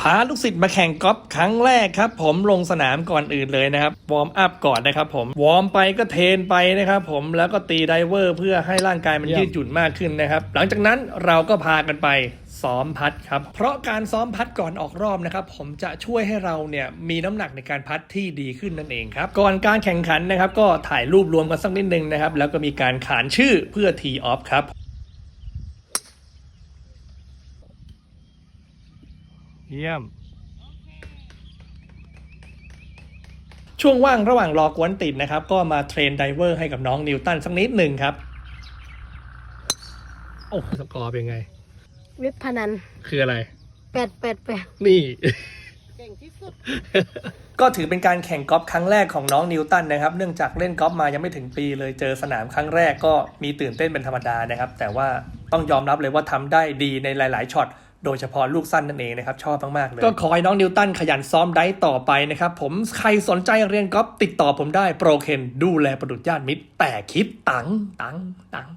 พาลูกศิษย์มาแข่งกอล์ฟครั้งแรกครับ ผมลงสนามก่อนอื่นเลยนะครับ วอร์มอัพก่อนนะครับผมวอร์มไปก็เทรนไปนะครับผมแล้วก็ตีไดเวอร์เพื่อให้ร่างกายมันยืดหยุ่นมากขึ้นนะครับ หลังจากนั้นเราก็พากันไปซ้อมพัดครับ เพราะการซ้อมพัดก่อนออกรอบนะครับ ผมจะช่วยให้เราเนี่ยมีน้ำหนักในการพัดที่ดีขึ้นนั่นเองครับ ก่อนการแข่งขันนะครับ ก็ถ่ายรูปรวมกันสักนิดนึงนะครับ แล้วก็มีการขานชื่อเพื่อทีออฟครับ เยี่ยม ช่วงว่างระหว่างรอกวนติดนะครับ ก็มาเทรนไดเวอร์ให้กับน้องนิวตันสักนิดหนึ่งครับ โอ้สกอร์เป็นไง เว็บพนันคืออะไร แปดแปดแปดนี่ก็ถือเป็นการแข่งกอล์ฟครั้งแรกของน้องนิวตันนะครับ เนื่องจากเล่นกอล์ฟมายังไม่ถึงปีเลยเจอสนามครั้งแรกก็มีตื่นเต้นเป็นธรรมดานะครับ แต่ว่าต้องยอมรับเลยว่าทำได้ดีในหลาย ๆช็อต โดยเฉพาะลูกสั้นนั่นเองนะครับ ชอบมากๆเลย ก็ขอให้น้องนิวตันขยันซ้อมได้ต่อไปนะครับ ผมใครสนใจเรียนกอล์ฟติดต่อผมได้โปรเคนดูแลประดุจญาติมิตรแต่คิดตังตังตัง